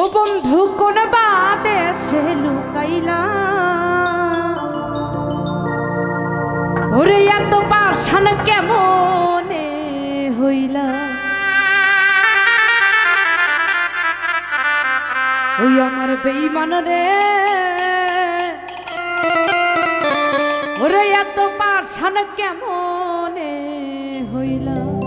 ও বন্ধু, কোন বাদেশে লুকাইলা? ওরে, এত পাশান কেমনে হইলা? ওই আমার বেইমান রে। ওরে, এত পাশান কেমনে হইলা?